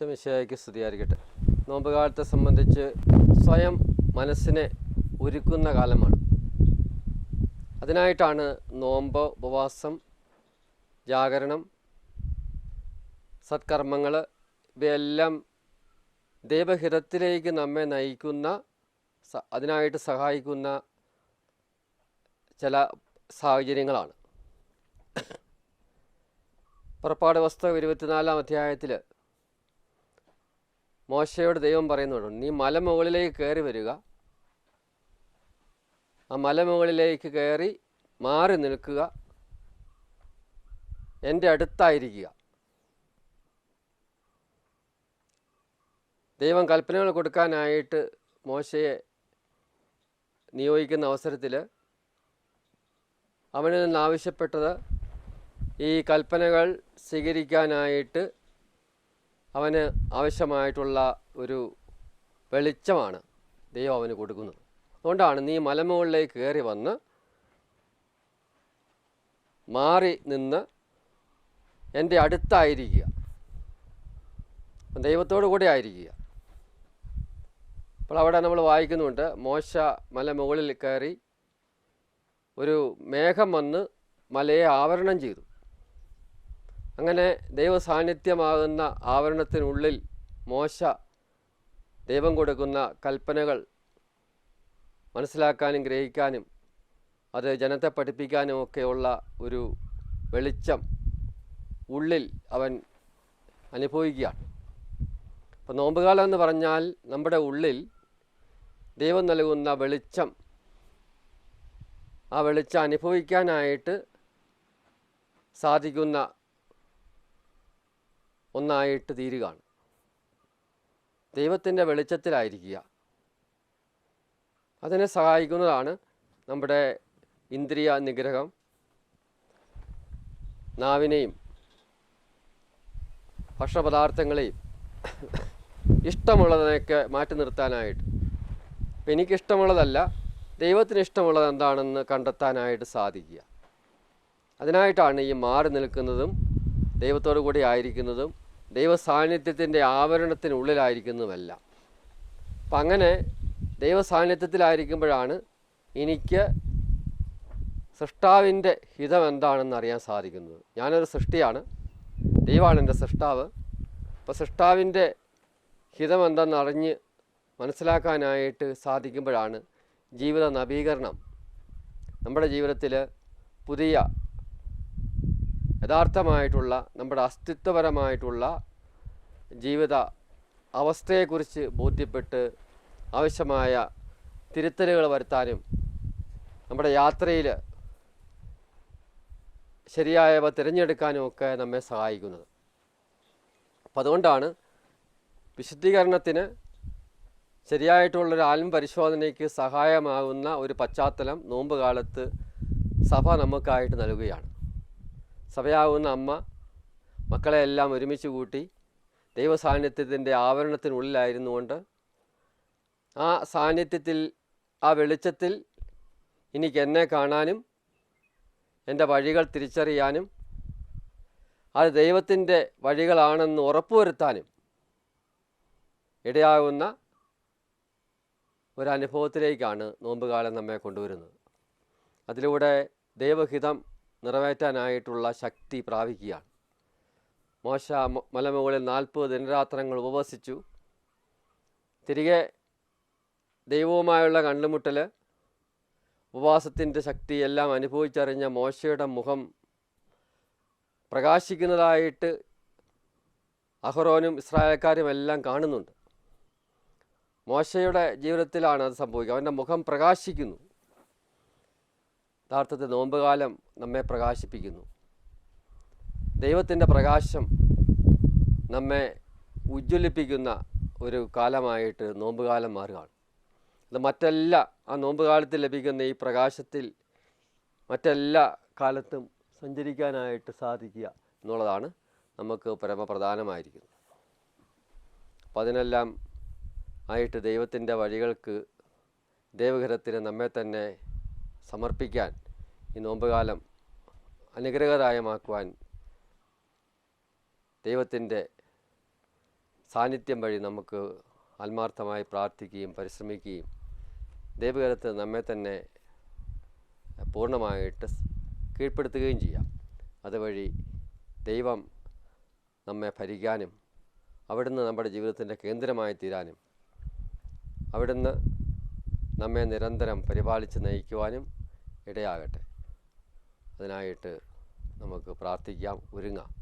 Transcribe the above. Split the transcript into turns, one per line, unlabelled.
ശമിശയ്ക്ക് സ്തുതിയായിരിക്കട്ടെ നോമ്പുകാലത്തെ സംബന്ധിച്ച് സ്വയം മനസ്സിനെ ഒരുക്കുന്ന കാലമാണ്. അതിനായിട്ടാണ് നോമ്പ് ഉപവാസം ജാഗരണം സത്കർമ്മങ്ങൾ ഇവയെല്ലാം ദൈവഹിതത്തിലേക്ക് നമ്മെ നയിക്കുന്ന അതിനായിട്ട് സഹായിക്കുന്ന ചില സാഹചര്യങ്ങളാണ്. പുറപ്പാട് പുസ്തകം ഇരുപത്തിനാലാം അധ്യായത്തിൽ മോശയോട് ദൈവം പറയുന്നുണ്ട് നീ മലമുകളിലേക്ക് കയറി വരിക. ആ മലമുകളിലേക്ക് കയറി മാറി നിൽക്കുക. എന്റെ അടുത്തായിരിക്കുക. ദൈവം കൽപ്പനകൾ കൊടുക്കാനായിട്ട് മോശയെ നിയോഗിക്കുന്ന അവസരത്തിൽ അവനിൽ നിന്ന് ആവശ്യപ്പെട്ടത് ഈ കൽപ്പനകൾ സ്വീകരിക്കാനായിട്ട് അവന് ആവശ്യമായിട്ടുള്ള ഒരു വെളിച്ചമാണ് ദൈവം അവന് കൊടുക്കുന്നത്. അതുകൊണ്ടാണ് നീ മലമുകളിലേക്ക് കയറി വന്ന് മാറി നിന്ന് എന്റെ അടുത്തായിരിക്കുക. ദൈവത്തോടു കൂടെ ആയിരിക്കുക. അപ്പോൾ അവിടെ നമ്മൾ വായിക്കുന്നുണ്ട് മോശ മലമുകളിൽ കയറി ഒരു മേഘം വന്ന് മലയെ ആവരണം ചെയ്തു. അങ്ങനെ ദൈവ സാന്നിധ്യമാകുന്ന ആവരണത്തിനുള്ളിൽ മോശ ദൈവം കൊടുക്കുന്ന കൽപ്പനകൾ മനസ്സിലാക്കാനും ഗ്രഹിക്കാനും അത് ജനത്തെ പഠിപ്പിക്കാനും ഒക്കെയുള്ള ഒരു വെളിച്ചം ഉള്ളിൽ അവൻ അനുഭവിക്കുകയാണ്. അപ്പോൾ നോമ്പുകാലം എന്ന് പറഞ്ഞാൽ നമ്മുടെ ഉള്ളിൽ ദൈവം നൽകുന്ന വെളിച്ചം ആ വെളിച്ചം അനുഭവിക്കാനായിട്ട് സാധിക്കുന്ന ഒന്നായിട്ട് തീരുകയാണ്. ദൈവത്തിന്റെ വെളിച്ചത്തിലായിരിക്കുക. അതിനെ സഹായിക്കുന്നതാണ് നമ്മുടെ ഇന്ദ്രിയ നിഗ്രഹം. നാവിനെയും ഭക്ഷണപദാർത്ഥങ്ങളെയും ഇഷ്ടമുള്ളതിനൊക്കെ മാറ്റി നിർത്താനായിട്ട്. ഇപ്പം എനിക്കിഷ്ടമുള്ളതല്ല ദൈവത്തിന് ഇഷ്ടമുള്ളത് എന്താണെന്ന് കണ്ടെത്താനായിട്ട് സാധിക്കുക. അതിനായിട്ടാണ് ഈ മാറി നിൽക്കുന്നതും ദൈവത്തോടു കൂടി ആയിരിക്കുന്നതും ദൈവ സാന്നിധ്യത്തിന്റെ ആവരണത്തിനുള്ളിലായിരിക്കുന്നതുമെല്ലാം. അപ്പം അങ്ങനെ ദൈവ സാന്നിധ്യത്തിലായിരിക്കുമ്പോഴാണ് എനിക്ക് സൃഷ്ടാവിന്റെ ഹിതം എന്താണെന്ന് അറിയാൻ സാധിക്കുന്നത്. ഞാനൊരു സൃഷ്ടിയാണ്. ദൈവമാണ് എന്റെ സൃഷ്ടാവ്. അപ്പോൾ സൃഷ്ടാവിന്റെ ഹിതം എന്താണെന്ന് അറിഞ്ഞ് മനസ്സിലാക്കാനായിട്ട് സാധിക്കുമ്പോഴാണ് ജീവിത നവീകരണം. നമ്മുടെ ജീവിതത്തിൽ പുതിയ യഥാർത്ഥമായിട്ടുള്ള നമ്മുടെ അസ്തിത്വപരമായിട്ടുള്ള ജീവിത അവസ്ഥയെക്കുറിച്ച് ബോധ്യപ്പെട്ട് ആവശ്യമായ തിരുത്തലുകൾ വരുത്താനും നമ്മുടെ യാത്രയിൽ ശരിയായവ തിരഞ്ഞെടുക്കാനും ഒക്കെ നമ്മെ സഹായിക്കുന്നത്. അപ്പം അതുകൊണ്ടാണ് വിശുദ്ധീകരണത്തിന് ശരിയായിട്ടുള്ളൊരു ആത്മപരിശോധനയ്ക്ക് സഹായമാകുന്ന ഒരു പശ്ചാത്തലം നോമ്പ് കാലത്ത് സഭ നമുക്കായിട്ട് നൽകുകയാണ്. സഭയാകുന്ന അമ്മ മക്കളെയെല്ലാം ഒരുമിച്ച് കൂട്ടി ദൈവസാന്നിധ്യത്തിന്റെ ആവരണത്തിനുള്ളിലായിരുന്നു ആവരണത്തിനുള്ളിലായിരുന്നുകൊണ്ട് ആ സാന്നിധ്യത്തിൽ ആ വെളിച്ചത്തിൽ എനിക്ക് എന്നെ കാണാനും എന്റെ വഴികൾ തിരിച്ചറിയാനും അത് ദൈവത്തിന്റെ വഴികളാണെന്ന് ഉറപ്പുവരുത്താനും ഇടയാകുന്ന ഒരനുഭവത്തിലേക്കാണ് നോമ്പുകാലം നമ്മെ കൊണ്ടുവരുന്നത്. അതിലൂടെ ദൈവഹിതം നിറവേറ്റാനായിട്ടുള്ള ശക്തി പ്രാപിക്കുകയാണ്. മോശ മലമുകളിൽ നാൽപ്പത് ദിനരാത്രങ്ങൾ ഉപവസിച്ചു. തിരികെ ദൈവവുമായുള്ള കണ്ടുമുട്ടൽ ഉപവാസത്തിന്റെ ശക്തി എല്ലാം അനുഭവിച്ചറിഞ്ഞ മോശയുടെ മുഖം പ്രകാശിക്കുന്നതായിട്ട് അഹ്റോനും ഇസ്രായേൽക്കാരും എല്ലാം കാണുന്നുണ്ട്. മോശയുടെ ജീവിതത്തിലാണ് അത് സംഭവിക്കുക. അവന്റെ മുഖം പ്രകാശിക്കുന്നു. യഥാർത്ഥത്തിൽ നോമ്പുകാലം നമ്മെ പ്രകാശിപ്പിക്കുന്നു. ദൈവത്തിന്റെ പ്രകാശം നമ്മെ ഉജ്ജ്വലിപ്പിക്കുന്ന ഒരു കാലമായിട്ട് നോമ്പുകാലം മാറുകയാണ്. അത് മറ്റെല്ലാ ആ നോമ്പുകാലത്തിൽ ലഭിക്കുന്ന ഈ പ്രകാശത്തിൽ മറ്റെല്ലാ കാലത്തും സഞ്ചരിക്കാനായിട്ട് സാധിക്കുക എന്നുള്ളതാണ് നമുക്ക് പരമപ്രധാനമായിരിക്കുന്നത്. അപ്പം അതിനെല്ലാം ആയിട്ട് ദൈവത്തിന്റെ വഴികൾക്ക് ദൈവഗ്രഹത്തിന് നമ്മെ തന്നെ സമർപ്പിക്കാൻ ഈ നോമ്പുകാലം അനുഗ്രഹദായമാക്കുവാൻ ദൈവത്തിന്റെ സാന്നിധ്യം വഴി നമുക്ക് ആത്മാർത്ഥമായി പ്രാർത്ഥിക്കുകയും പരിശ്രമിക്കുകയും ദൈവകരത്ത് നമ്മെ തന്നെ പൂർണമായിട്ട് കീഴ്പ്പെടുത്തുകയും ചെയ്യാം. അതുവഴി ദൈവം നമ്മെ ഭരിക്കാനും അവിടുന്ന് നമ്മുടെ ജീവിതത്തിന്റെ കേന്ദ്രമായി തീരാനും അവിടുന്ന് നമ്മെ നിരന്തരം പരിപാലിച്ച് നയിക്കുവാനും ഇടയാകട്ടെ. അതിനായിട്ട് നമുക്ക് പ്രാർത്ഥിക്കാം ഒരുങ്ങാം.